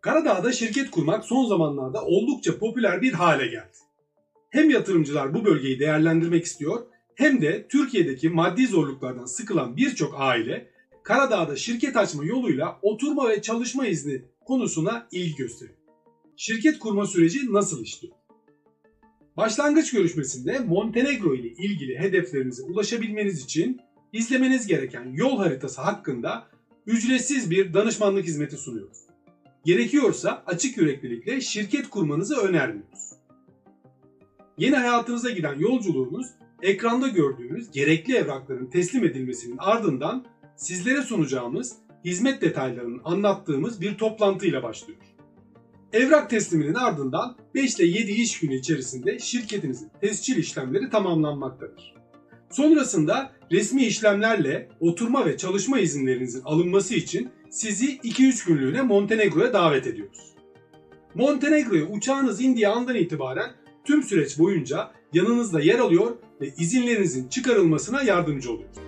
Karadağ'da şirket kurmak son zamanlarda oldukça popüler bir hale geldi. Hem yatırımcılar bu bölgeyi değerlendirmek istiyor hem de Türkiye'deki maddi zorluklardan sıkılan birçok aile Karadağ'da şirket açma yoluyla oturma ve çalışma izni konusuna ilgi gösteriyor. Şirket kurma süreci nasıl işliyor? Başlangıç görüşmesinde Montenegro ile ilgili hedeflerinize ulaşabilmeniz için izlemeniz gereken yol haritası hakkında ücretsiz bir danışmanlık hizmeti sunuyoruz. Gerekiyorsa açık yüreklilikle şirket kurmanızı önermiyoruz. Yeni hayatınıza giden yolculuğunuz ekranda gördüğünüz gerekli evrakların teslim edilmesinin ardından sizlere sunacağımız hizmet detaylarını anlattığımız bir toplantıyla başlıyor. Evrak tesliminin ardından 5 ile 7 iş günü içerisinde şirketinizin tescil işlemleri tamamlanmaktadır. Sonrasında resmi işlemlerle oturma ve çalışma izinlerinizin alınması için sizi 2-3 günlüğüne Montenegro'ya davet ediyoruz. Montenegro'ya uçağınız indiği andan itibaren tüm süreç boyunca yanınızda yer alıyor ve izinlerinizin çıkarılmasına yardımcı oluyoruz.